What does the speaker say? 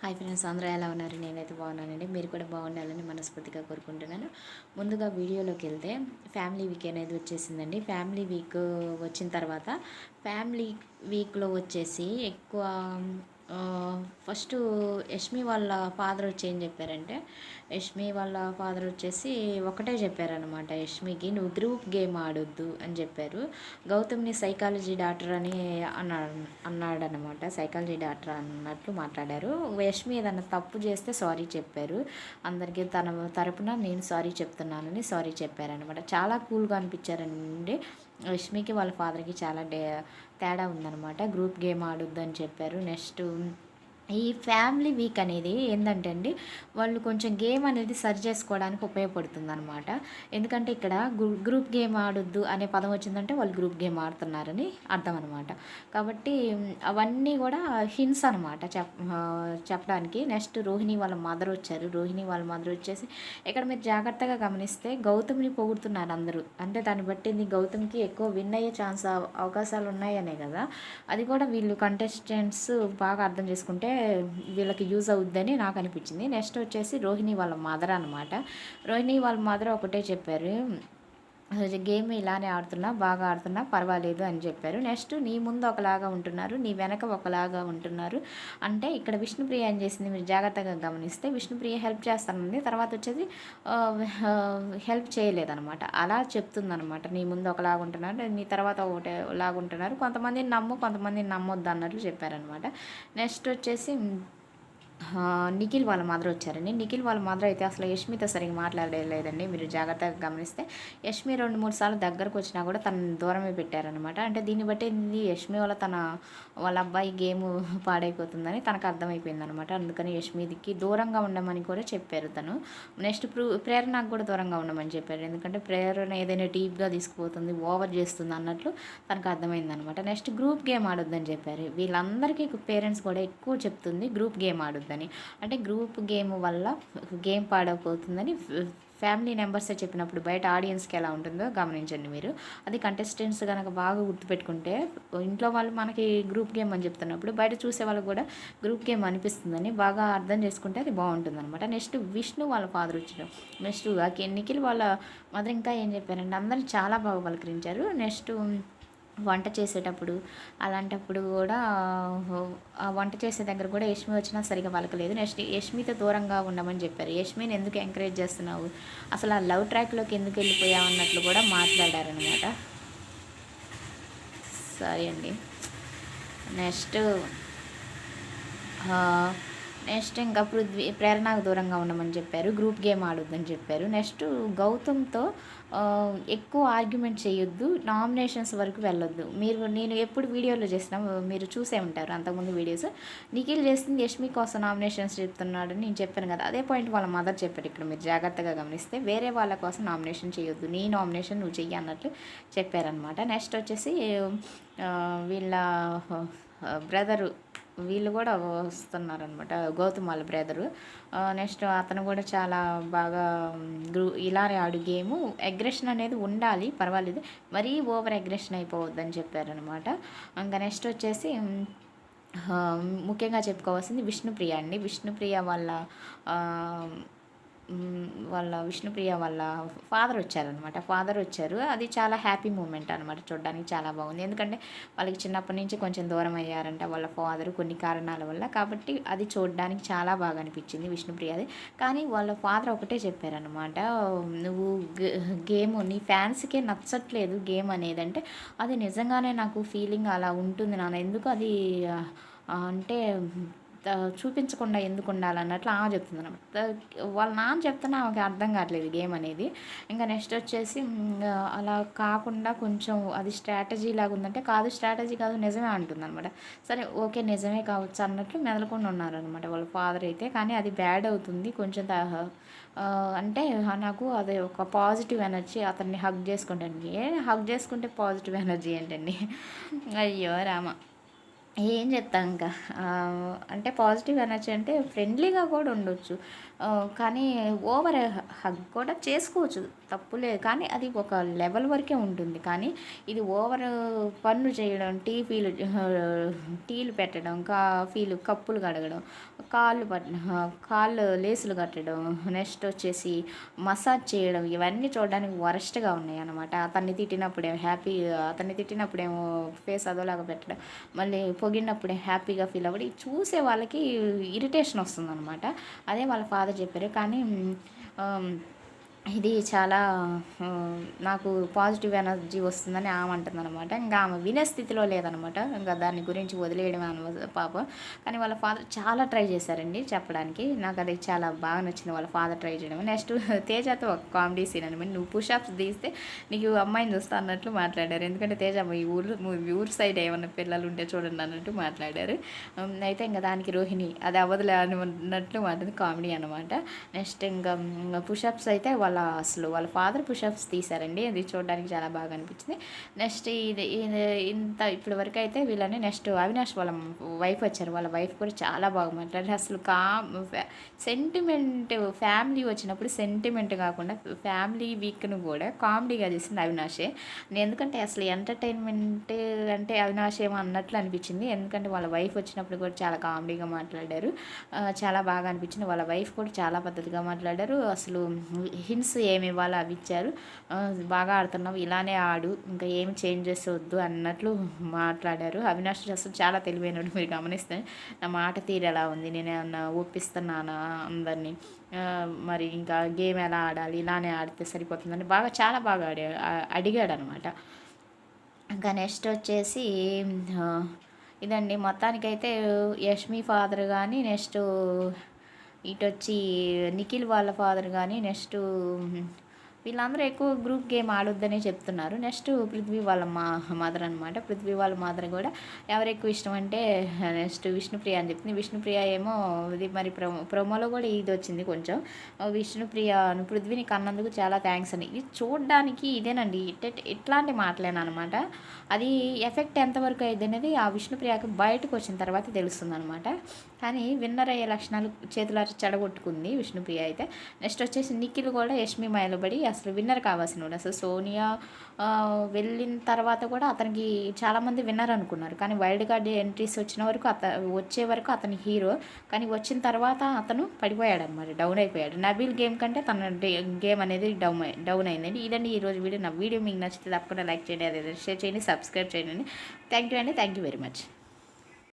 Hi friends అందరూ ఎలా ఉన్నారు? నేనైతే బాగున్నానండి. మీరు కూడా బాగుండాలని మనస్ఫూర్తిగా కోరుకుంటున్నాను. ముందుగా వీడియోలోకి వెళ్తే ఫ్యామిలీ వీక్ అనేది వచ్చేసిందండి. ఫ్యామిలీ వీక్ వచ్చిన తర్వాత ఫ్యామిలీ వీక్లో వచ్చేసి ఎక్కువ ఫస్ట్ యష్మి వాళ్ళ ఫాదర్ వచ్చి ఏం చెప్పారంటే యష్మి వాళ్ళ ఫాదర్ వచ్చేసి ఒకటే చెప్పారనమాట యష్మికి నువ్వు గ్రూప్ గేమ్ ఆడొద్దు అని చెప్పారు. గౌతమ్ని సైకాలజీ డాక్టర్ అని అన్నాడు అన్నాడనమాట సైకాలజీ డాక్టర్ అన్నట్లు మాట్లాడారు. యష్మి ఏదన్నా తప్పు చేస్తే సారీ చెప్పారు. అందరికీ తన తరపున నేను సారీ చెప్తున్నానని సారీ చెప్పారనమాట చాలా కూల్గా అనిపించారండి యష్మికి వాళ్ళ ఫాదర్కి చాలా డే తేడా ఉందన్నమాట. గ్రూప్ గేమ్ ఆడొద్దు అని చెప్పారు. నెక్స్ట్ ఈ ఫ్యామిలీ వీక్ అనేది ఏంటంటే అండి వాళ్ళు కొంచెం గేమ్ అనేది సరి చేసుకోవడానికి ఉపయోగపడుతుంది అనమాట ఎందుకంటే ఇక్కడ గ్రూప్ గేమ్ ఆడొద్దు అనే పదం వచ్చిందంటే వాళ్ళు గ్రూప్ గేమ్ ఆడుతున్నారని అర్థం అనమాట కాబట్టి అవన్నీ కూడా హింట్స్ అనమాట చెప్ చెప్పడానికి. నెక్స్ట్ రోహిణి వాళ్ళ మదర్ వచ్చారు. రోహిణి వాళ్ళ మదర్ వచ్చేసి ఇక్కడ మీరు జాగ్రత్తగా గమనిస్తే గౌతమ్ని పొగుడుతున్నారు అందరూ. అంటే దాన్ని బట్టి గౌతమ్కి ఎక్కువ విన్ అయ్యే ఛాన్స్ అవకాశాలు ఉన్నాయనే కదా. అది కూడా వీళ్ళు కంటెస్టెంట్స్ బాగా అర్థం చేసుకుంటే వీళ్ళకి యూజ్ అవుద్దని నాకు అనిపించింది నెక్స్ట్ వచ్చేసి రోహిణి వాళ్ళ మదర్ అనమాట రోహిణి వాళ్ళ మదర్ ఒకటే చెప్పారు. గేమ్ ఇలానే ఆడుతున్నా బాగా ఆడుతున్నా పర్వాలేదు అని చెప్పారు. నెక్స్ట్ నీ ముందు ఒకలాగా ఉంటున్నారు నీ వెనక ఒకలాగా ఉంటున్నారు. అంటే ఇక్కడ విష్ణుప్రియ ఏం చేసింది మీరు జాగ్రత్తగా గమనిస్తే విష్ణుప్రియ హెల్ప్ చేస్తానంది తర్వాత వచ్చేది హెల్ప్ చేయలేదనమాట. అలా చెప్తుందనమాట. నీ ముందు ఒకలాగా ఉంటున్నారు నీ తర్వాత ఒకటి లాగా ఉంటున్నారు. కొంతమందిని నమ్ము కొంతమందిని నమ్మొద్దు అన్నట్లు చెప్పారనమాట. నెక్స్ట్ వచ్చేసి నిఖిల్ వాళ్ళ మదర్ వచ్చారండి. నిఖిల్ వాళ్ళ మదర్ అయితే అసలు యష్మితో సరిగ్గా మాట్లాడలేదండి మీరు జాగ్రత్తగా గమనిస్తే యష్మి రెండు మూడు సార్లు దగ్గరకు వచ్చినా కూడా తన దూరమే పెట్టారనమాట అంటే దీన్ని బట్టి యష్మి వల్ల తన వాళ్ళ అబ్బాయి గేమ్ పాడైపోతుందని తనకు అర్థమైపోయింది అనమాట అందుకని యష్మికి దూరంగా ఉండమని కూడా చెప్పారు తను. నెక్స్ట్ ప్రూ ప్రేరణకు కూడా దూరంగా ఉండమని చెప్పారు. ఎందుకంటే ప్రేరణ ఏదైనా డీప్గా తీసుకుపోతుంది ఓవర్ చేస్తుంది అన్నట్లు తనకు అర్థమైందనమాట నెక్స్ట్ గ్రూప్ గేమ్ ఆడొద్దని చెప్పారు. వీళ్ళందరికీ పేరెంట్స్ కూడా ఎక్కువ చెప్తుంది గ్రూప్ గేమ్ ఆడొద్దని అంటే గ్రూప్ గేమ్ వల్ల గేమ్ పాడైపోతుందని ఫ్యామిలీ మెంబర్సే చెప్పినప్పుడు బయట ఆడియన్స్కి ఎలా ఉంటుందో గమనించండి మీరు. అది కంటెస్టెంట్స్ కనుక బాగా గుర్తుపెట్టుకుంటే ఇంట్లో వాళ్ళు మనకి గ్రూప్ గేమ్ అని చెప్తున్నప్పుడు బయట చూసే వాళ్ళకి కూడా గ్రూప్ గేమ్ అనిపిస్తుందని బాగా అర్థం చేసుకుంటే అది బాగుంటుంది అనమాట నెక్స్ట్ విష్ణు వాళ్ళ ఫాదర్ వచ్చారు. నెక్స్ట్ నిఖిల్ వాళ్ళ మదర్ ఇంకా ఏం చెప్పారంటే అందరూ చాలా బాగా పలకరించారు. నెక్స్ట్ వంట చేసేటప్పుడు అలాంటప్పుడు కూడా ఆ వంట చేసే దగ్గర కూడా యష్మి వచ్చినా సరిగా పలకలేదు. నెక్స్ట్ యష్మితో దూరంగా ఉండమని చెప్పారు. యష్మిని ఎందుకు ఎంకరేజ్ చేస్తున్నావు? అసలు ఆ లవ్ ట్రాక్లోకి ఎందుకు వెళ్ళిపోయావు అన్నట్లు కూడా మాట్లాడారనమాట సారీ అండి. నెక్స్ట్ నెక్స్ట్ ఇంకా పృథ్వీ ప్రేరణకు దూరంగా ఉండమని చెప్పారు గ్రూప్ గేమ్ ఆడొద్దని చెప్పారు. నెక్స్ట్ గౌతమ్తో ఎక్కువ ఆర్గ్యుమెంట్ చేయొద్దు నామినేషన్స్ వరకు వెళ్ళొద్దు. మీరు నేను ఎప్పుడు వీడియోలో చేసిన మీరు చూసే ఉంటారు అంతకుముందు వీడియోస్ నిఖిల్ చేసింది యష్మి కోసం నామినేషన్స్ చెప్తున్నాడు నేను చెప్పాను కదా. అదే పాయింట్ వాళ్ళ మదర్ చెప్పారు ఇక్కడ మీరు జాగ్రత్తగా గమనిస్తే వేరే వాళ్ళ కోసం నామినేషన్ చేయొద్దు నీ నామినేషన్ నువ్వు చెయ్యి అన్నట్లు చెప్పారనమాట నెక్స్ట్ వచ్చేసి వీళ్ళ బ్రదరు వీళ్ళు కూడా వస్తున్నారనమాట గౌతమ్ వాళ్ళ బ్రదరు నెక్స్ట్ అతను కూడా చాలా బాగా గ్రూ ఇలానే ఆడు గేము. అగ్రెషన్ అనేది ఉండాలి పర్వాలేదు మరీ ఓవర్ అగ్రెషన్ అయిపోవద్దని చెప్పారనమాట. ఇంకా నెక్స్ట్ వచ్చేసి ముఖ్యంగా చెప్పుకోవాల్సింది విష్ణుప్రియ అండి. విష్ణుప్రియ వాళ్ళ వాళ్ళ విష్ణుప్రియ వాళ్ళ ఫాదర్ వచ్చారనమాట ఫాదర్ వచ్చారు. అది చాలా హ్యాపీ మూమెంట్ అనమాట చూడడానికి చాలా బాగుంది. ఎందుకంటే వాళ్ళకి చిన్నప్పటి నుంచి కొంచెం దూరం అయ్యారంట వాళ్ళ ఫాదర్ కొన్ని కారణాల వల్ల. కాబట్టి అది చూడడానికి చాలా బాగా అనిపించింది విష్ణుప్రియది. కానీ వాళ్ళ ఫాదర్ ఒకటే చెప్పారనమాట నువ్వు గేమ్ నీ ఫ్యాన్స్కే నచ్చట్లేదు గేమ్ అనేది అంటే అది నిజంగానే నాకు ఫీలింగ్ అలా ఉంటుంది నాన్న. ఎందుకు అది అంటే చూపించకుండా ఎందుకు ఉండాలన్నట్లు ఆమె చెప్తుంది అనమాట వాళ్ళ నాన్న చెప్తున్నా ఆమెకి అర్థం కావట్లేదు గేమ్ అనేది. ఇంకా నెక్స్ట్ వచ్చేసి అలా కాకుండా కొంచెం అది స్ట్రాటజీ లాగా ఉందంటే కాదు స్ట్రాటజీ కాదు నిజమే అంటుంది అనమాట సరే ఓకే నిజమే కావచ్చు అన్నట్లు మెదలకుండా ఉన్నారనమాట వాళ్ళ ఫాదర్ అయితే. కానీ అది బ్యాడ్ అవుతుంది. కొంచెం అంటే నాకు అది ఒక పాజిటివ్ ఎనర్జీ అతన్ని హగ్ చేసుకుంటాను ఏ హగ్ చేసుకుంటే పాజిటివ్ ఎనర్జీ ఏంటండి? అయ్యో రామ. ఏం చెప్తాం ఇంకా? అంటే పాజిటివ్ ఎనర్జీ అంటే ఫ్రెండ్లీగా కూడా ఉండొచ్చు. కానీ ఓవర్ హగ్ కూడా చేసుకోవచ్చు తప్పులేదు కానీ అది ఒక లెవెల్ వరకే ఉంటుంది. కానీ ఇది ఓవర్ పన్ను చేయడం టీఫీలు టీలు పెట్టడం కాఫీలు కప్పులు కడగడం కాళ్ళు పట్ట కాళ్ళు లేసులు కట్టడం నెక్స్ట్ వచ్చేసి మసాజ్ చేయడం ఇవన్నీ చూడడానికి వరస్ట్గా ఉన్నాయి అనమాట అతన్ని తిట్టినప్పుడేమో హ్యాపీ అతన్ని తిట్టినప్పుడేమో ఫేస్ అదోలాగా పెట్టడం మళ్ళీ పొగిడినప్పుడే హ్యాపీగా ఫీల్ అవ్వడం ఇది చూసే వాళ్ళకి ఇరిటేషన్ వస్తుంది అనమాట అదే వాళ్ళ ఫాదర్ చెప్పారు. కానీ ఇది చాలా నాకు పాజిటివ్ ఎనర్జీ వస్తుందని ఆమె అంటుంది అనమాట ఇంకా ఆమె వినే స్థితిలో లేదనమాట ఇంకా దాని గురించి వదిలేయడం అన పాప. కానీ వాళ్ళ ఫాదర్ చాలా ట్రై చేశారండి చెప్పడానికి. నాకు అది చాలా బాగా నచ్చింది వాళ్ళ ఫాదర్ ట్రై చేయడం నెక్స్ట్ తేజతో ఒక కామెడీ సీన్ అనమాట నువ్వు పుషప్స్ తీస్తే నీకు అమ్మాయిని చూస్తా అన్నట్లు మాట్లాడారు. ఎందుకంటే తేజ ఈ ఊరు ఊరు సైడ్ ఏమన్నా పిల్లలు ఉంటే చూడండి అన్నట్టు మాట్లాడారు. అయితే ఇంకా దానికి రోహిణి అది అవ్వదులే అని అన్నట్లు మాట్లాడింది. కామెడీ అనమాట నెక్స్ట్ ఇంకా పుషప్స్ అయితే వాళ్ళ అసలు వాళ్ళ ఫాదర్ పుషప్స్ తీశారండి. అది చూడడానికి చాలా బాగా అనిపించింది. నెక్స్ట్ ఇది ఇంత ఇప్పటి వరకు అయితే వీళ్ళని నెక్స్ట్ అవినాష్ వాళ్ళ వైఫ్ వచ్చారు. వాళ్ళ వైఫ్ కూడా చాలా బాగా మాట్లాడారు. అసలు కా సెంటిమెంట్ ఫ్యామిలీ వచ్చినప్పుడు సెంటిమెంట్ కాకుండా ఫ్యామిలీ వీక్ను కూడా కామెడీగా చేసింది అవినాషే. ఎందుకంటే అసలు ఎంటర్టైన్మెంట్ అంటే అవినాష్ ఏమో అన్నట్లు అనిపించింది. ఎందుకంటే వాళ్ళ వైఫ్ వచ్చినప్పుడు కూడా చాలా కామెడీగా మాట్లాడారు. చాలా బాగా అనిపించింది. వాళ్ళ వైఫ్ కూడా చాలా పద్ధతిగా మాట్లాడారు. అసలు హింట్స్ ఏమి ఇవ్వాలో? అవి ఇచ్చారు. బాగా ఆడుతున్నావు ఇలానే ఆడు ఇంకా ఏమి చేంజెస్ వద్దు అన్నట్లు మాట్లాడారు. అవినాష్ అసలు చాలా తెలివైనడు మీరు గమనిస్తే. నా మాట తీరు ఎలా ఉంది? నేను ఏమన్నా ఒప్పిస్తున్నానా అందరినీ? మరి ఇంకా గేమ్ ఎలా ఆడాలి? ఇలానే ఆడితే సరిపోతుందని బాగా చాలా బాగా ఆడా అడిగాడు అనమాట ఇంకా నెక్స్ట్ వచ్చేసి ఇదండి. మొత్తానికైతే యష్మి ఫాదర్ కానీ నెక్స్ట్ ఇటు వచ్చి నిఖిల్ వాళ్ళ ఫాదర్ కానీ నెక్స్ట్ వీళ్ళందరూ ఎక్కువ గ్రూప్ గేమ్ ఆడొద్దనే చెప్తున్నారు. నెక్స్ట్ పృథ్వీ వాళ్ళ మా మదర్ అనమాట పృథ్వీ వాళ్ళ మదర్ కూడా ఎవరు ఎక్కువ ఇష్టం అంటే నెక్స్ట్ విష్ణుప్రియ అని చెప్తుంది విష్ణుప్రియ ఏమో ఇది మరి ప్రొమో ప్రోమోలో కూడా ఇది వచ్చింది కొంచెం. విష్ణుప్రియ పృథ్వీని కన్నందుకు చాలా థ్యాంక్స్ అని. ఇది చూడడానికి ఇదేనండి. ఇట్ ఇట్లాంటి మాటలేనమాట అది ఎఫెక్ట్ ఎంతవరకు అయింది అనేది ఆ విష్ణుప్రియకి బయటకు వచ్చిన తర్వాత తెలుస్తుంది అనమాట కానీ విన్నర్ అయ్యే లక్షణాలు చేతుల చెడగొట్టుకుంది విష్ణుప్రియ అయితే. నెక్స్ట్ వచ్చేసి నిఖిల్ కూడా యష్మి మైలబడి అసలు విన్నర్ కావాల్సిన వాడు. అసలు సోనియా వెళ్ళిన తర్వాత కూడా అతనికి చాలామంది విన్నర్ అనుకున్నారు. కానీ వైల్డ్ కార్డ్ ఎంట్రీస్ వచ్చిన వరకు అత వచ్చే వరకు అతని హీరో. కానీ వచ్చిన తర్వాత అతను పడిపోయాడు అనమాట డౌన్ అయిపోయాడు. నబీల్ గేమ్ కంటే తన గేమ్ అనేది డౌన్ డౌన్ అయిందండి. ఇదండి ఈరోజు వీడియో. నా వీడియో మీకు నచ్చితే తప్పకుండా లైక్ చేయండి అదే షేర్ చేయండి సబ్స్క్రైబ్ చేయండి. థ్యాంక్ యూ అండి. Thank you very much.